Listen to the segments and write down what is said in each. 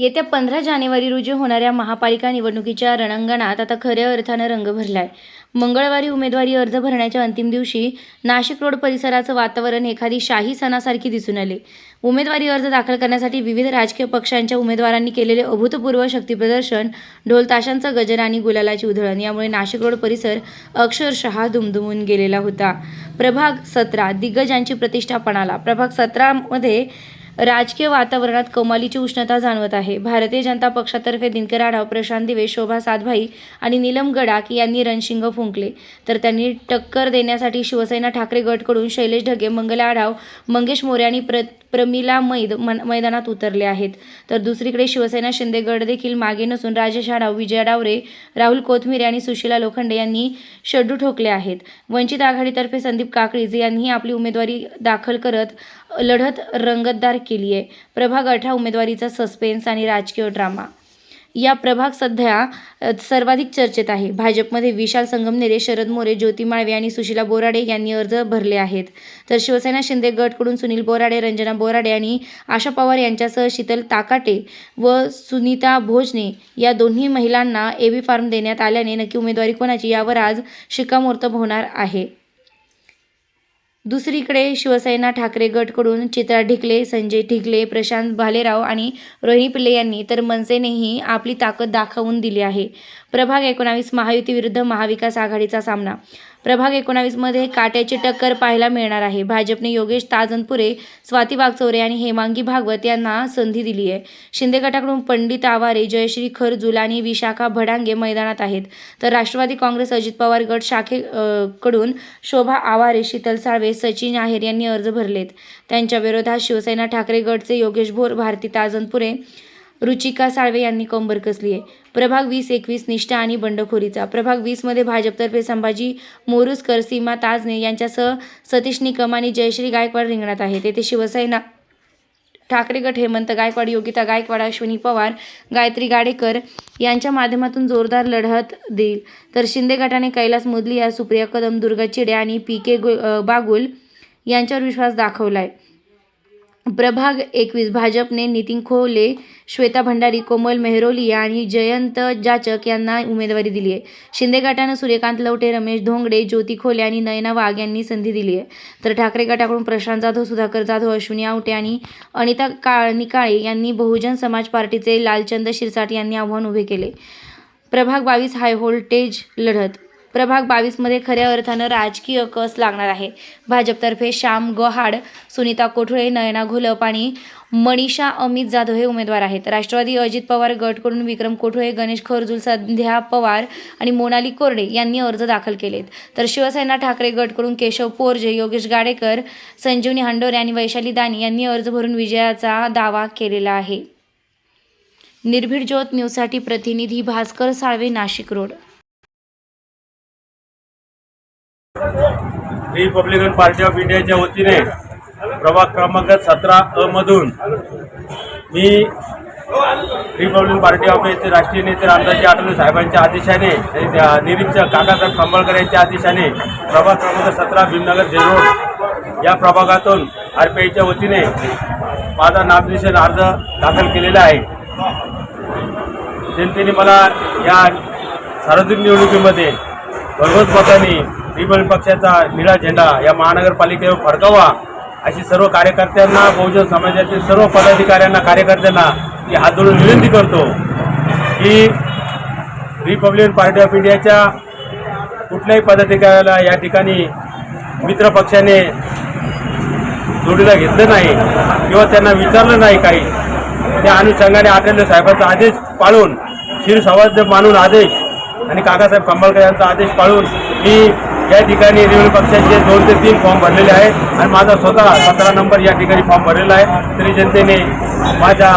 येत्या पंधरा जानेवारी रोजी होणाऱ्या महापालिका निवडणुकीच्या रणांगणात आता खऱ्या अर्थानं रंग भरलाय. मंगळवारी उमेदवारी अर्ज भरण्याच्या अंतिम दिवशी नाशिक रोड परिसराचं वातावरण एखादी शाही सणासारखी दिसून आले. उमेदवारी अर्ज दाखल करण्यासाठी विविध राजकीय पक्षांच्या उमेदवारांनी केलेले अभूतपूर्व शक्तीप्रदर्शन ढोलताशांचा गजर आणि गुलालाची उधळण यामुळे नाशिक रोड परिसर अक्षरशः दुमदुमून गेलेला होता. प्रभाग सतरा दिग्गजांची प्रतिष्ठा पणाला प्रभाग सतरामध्ये राजकीय वातावरणात कमालीची उष्णता जाणवत आहे. भारतीय जनता पक्षातर्फे दिनकर आढाव प्रशांत दिवे शोभा सातभाई आणि नीलम गडाख यांनी रणशिंग फुंकले. तर त्यांनी टक्कर देण्यासाठी शिवसेना ठाकरे गटकडून शैलेश ढगे मंगल आढाव मंगेश मोरे आणि प्र प्रमिला मैद मन- मैदानात उतरले आहेत. तर दुसरीकडे शिवसेना शिंदे देखील मागे नसून राजेश आढाव विजय डावरे राहुल कोथमिरे आणि सुशीला लोखंडे यांनी शड्डू ठोकले आहेत. वंचित आघाडीतर्फे संदीप काकळीज यांनीही आपली उमेदवारी दाखल करत लढत रंगतदार केली आहे प्रभाग अठरा उमेदवारीचा सस्पेन्स आणि राजकीय ड्रामा या प्रभाग सध्या सर्वाधिक चर्चेत आहे. भाजपमध्ये विशाल संगमनेरे शरद मोरे ज्योती माळवे आणि सुशीला बोराडे यांनी अर्ज भरले आहेत. तर शिवसेना शिंदे गटकडून सुनील बोराडे रंजना बोराडे आणि आशा पवार यांच्यासह शीतल ताकाटे व सुनीता भोजने या दोन्ही महिलांना एबी फॉर्म देण्यात आल्याने नक्की उमेदवारी कोणाची यावर आज शिक्कामोर्तब होणार आहे. दुसरीकडे शिवसेना ठाकरे गटकडून चित्रा ढिकले संजय ढिकले प्रशांत भालेराव आणि रोहिणी पिल्ले यांनी तर मनसेनेही आपली ताकद दाखवून दिली आहे. प्रभाग एकोणावीस महायुती विरुद्ध महाविकास आघाडीचा सामना प्रभाग एकोणावीसमध्ये काट्याची टक्कर पाहायला मिळणार आहे. भाजपने योगेश ताजनपुरे स्वाती वागचौरे आणि हेमांगी भागवत यांना संधी दिली आहे. शिंदे गटाकडून पंडित आवारे जयश्री खरजुल आणि विशाखा भडांगे मैदानात आहेत. तर राष्ट्रवादी काँग्रेस अजित पवार गट शाखे कडून शोभा आवारे शीतल साळवे सचिन आहेर यांनी अर्ज भरलेत. त्यांच्या विरोधात शिवसेना ठाकरे गटचे योगेश भोर भारती ताजनपुरे रुचिका साळवे यांनी कंबर कसली आहे? प्रभाग वीस एकवीस निष्ठा आणि बंडखोरीचा. प्रभाग वीसमध्ये भाजपतर्फे संभाजी मोरुसकर सीमा ताजने यांच्यासह सतीश निकम आणि जयश्री गायकवाड रिंगणात आहे तेथे शिवसेना ठाकरे गट हेमंत गायकवाड योगिता गायकवाड अश्विनी पवार गायत्री गाडेकर यांच्या माध्यमातून जोरदार लढत देईल. तर शिंदे गटाने कैलास मुदलिया सुप्रिया कदम दुर्गा चिडे आणि पी के बागुल यांच्यावर विश्वास दाखवलाय. प्रभाग एकवीस भाजपने नितीन खोले श्वेता भंडारी कोमल मेहरोलिया आणि जयंत जाचक यांना उमेदवारी दिली आहे. शिंदे गटानं सूर्यकांत लवटे रमेश धोंगडे ज्योती खोले आणि नयना वाघ यांनी संधी दिली आहे. तर ठाकरे गटाकडून प्रशांत जाधव सुधाकर जाधव अश्विनी आवटे आणि अनिता काळ निकाळे यांनी बहुजन समाज पार्टीचे लालचंद शिरसाट यांनी आव्हान उभे केले. प्रभाग बावीस हाय व्होल्टेज लढत प्रभाग बावीसमध्ये खऱ्या अर्थानं राजकीय कस लागणार आहे? भाजपतर्फे श्याम गहाड सुनीता कोठुळे नयना घोलप आणि मनीषा अमित जाधव हे उमेदवार आहेत. राष्ट्रवादी अजित पवार गटकडून विक्रम कोठुळे गणेश खरजूल संध्या पवार आणि मोनाली कोरडे यांनी अर्ज दाखल केलेत. तर शिवसेना ठाकरे गटकडून केशव पोरजे योगेश गाडेकर संजीवनी हांडोरे आणि वैशाली दानी यांनी अर्ज भरून विजयाचा दावा केलेला आहे. निर्भीड ज्योत न्यूजसाठी प्रतिनिधी Bhaskar Salve Nashik road. Republican Party of इंडियाच्या वतीने प्रभाग क्रमांक सतरा अ मधून मी रिपब्लिकन पार्टी ऑफ इंडियाचे राष्ट्रीय नेते रामदासजी आठवले साहेबांच्या आदेशाने त्या निरीक्षक काकासाहेब खांबळकर यांच्या आदेशाने प्रभाग क्रमांक सतरा भीमनगर जेरोड या प्रभागातून आर पी आयच्या वतीने माझा नामनिर्देशन अर्ज दाखल केलेला आहे. जनतेने मला या सार्वत्रिक निवडणुकीमध्ये भरघोस मतांनी रिपब्लिक पक्षाचा निळा झेंडा या महानगरपालिकेवर फडकावा अशी सर्व कार्यकर्त्यांना बहुजन समाजातील सर्व पदाधिकाऱ्यांना कार्यकर्त्यांना मी हात जोडून विनंती करतो की रिपब्लिकन पार्टी ऑफ इंडियाच्या कुठल्याही पदाधिकाऱ्याला या ठिकाणी मित्र पक्षाने जोडीला घेतलं नाही किंवा त्यांना विचारलं नाही काही त्या अनुषंगाने आठवले साहेबांचा आदेश पाळून शिरसंवाद मानून आदेश आणि काकासाहेब कंबाळकर यांचा आदेश पाळून मी या ठिकाणी रेल्वे पक्षाचे दोन ते तीन फॉर्म भरलेले आहेत आणि माझा स्वतः सतरा नंबर या ठिकाणी फॉर्म भरलेला आहे. तरी जनतेने माझ्या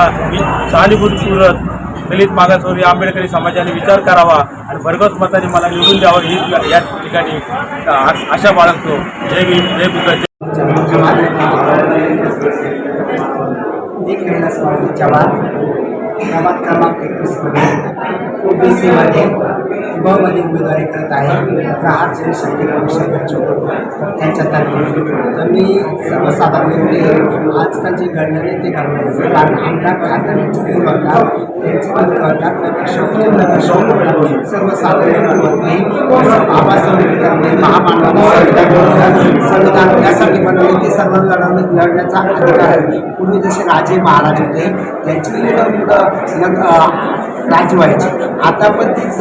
सहानुभूतीपूर्वक दलित मागासवर्गीय आंबेडकरी समाजाने विचार करावा आणि भरघोस मताने मला निवडून द्यावं ही या ठिकाणी आशा बाळगतो. जय भीम जय बुद्ध. चव्हाण क्रमांक एकवीसमध्ये ओ बी सीमध्ये मध्ये उमेदवारी करत आहे. प्रहार जनशक्ती पक्ष गडचिरोली त्यांच्या तारखेत तर मी सर्वसाधारणपणे आजकाल जे घडलं आहे ते घडवायचं कारण आमदार खासदार यांची दूर होतात त्यांची दूर होतात नगरसेवक सर्वसाधारण होत नाही. बाबासाहेब म्हणजे आंबेडकरांनी महामानवाने संविधान यासाठी बनवले की सर्व लढवणे लढण्याचा अधिकार आहे. पूर्वी जसे राजे महाराज होते त्यांची मुलं मुलं राज्य व्हायचे आता पण तीच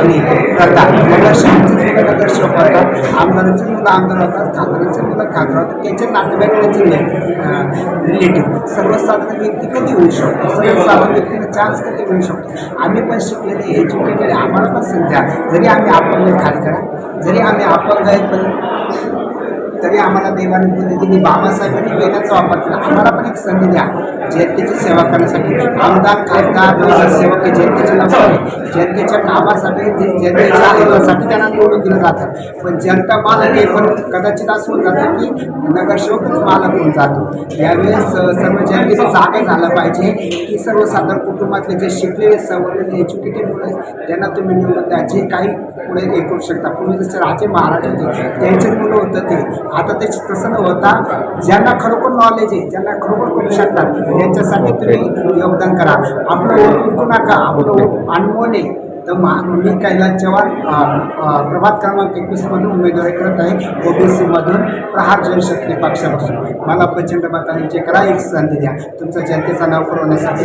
आणि करतात. मुलं होतात आमदारांचे मुलं आमदार होतात खासदारांचे मुलं खासदार होतात. त्यांचे नातेवाईकांचे रिलेटिव्ह सर्वसाधारण व्यक्ती कधी होऊ शकतो? सर्वसाधारण व्यक्तीला चान्स कधी मिळू शकतो? आम्ही पण शिकलेले एज्युकेटेड आम्हाला पण संध्या जरी आम्ही आपण खाली करा जरी आम्ही अपंग आहे पण तरी आम्हाला देवाने दिली बाबासाहेबांनी वेगाचा वापर केला. आम्हाला पण एक संधी द्या. जनतेची सेवा करण्यासाठी आमदार खासदार नगरसेवक हे जनतेचे जनतेच्या कामासाठी जनतेच्या हितासाठी त्यांना निवडून दिलं जातं. पण जनता मालक हे पण कदाचित असं होऊन जातं की नगरसेवकच मालक होऊन जातो. यावेळेस सर्व जनतेचं जागा झालं पाहिजे की सर्वसाधारण कुटुंबातले जे शिकलेले सवरलेले एज्युकेटेड मुलं त्यांना तुम्ही निवडून द्या. जे काही पुढे हे करू शकता. पूर्वी जसे राजे महाराज होते त्यांचे मुलं होतं ते. आता ते तसं न होता ज्यांना खरोखर नॉलेज आहे ज्यांना खरोखर करू शकतात त्यांच्यासाठी तुम्ही योगदान करा. वोट विकू नका? वोट अनमोल. आहे तर मा मी कैलास चव्हाण प्रभात क्रमांक एकवीसमधून उमेदवारी करत आहे. ओबीसीमधून प्रहार जनशक्ती पक्षापासून. मला प्रचंड मताने जे करा एक संधी द्या. तुमचा जनतेचा नोकर होण्यासाठी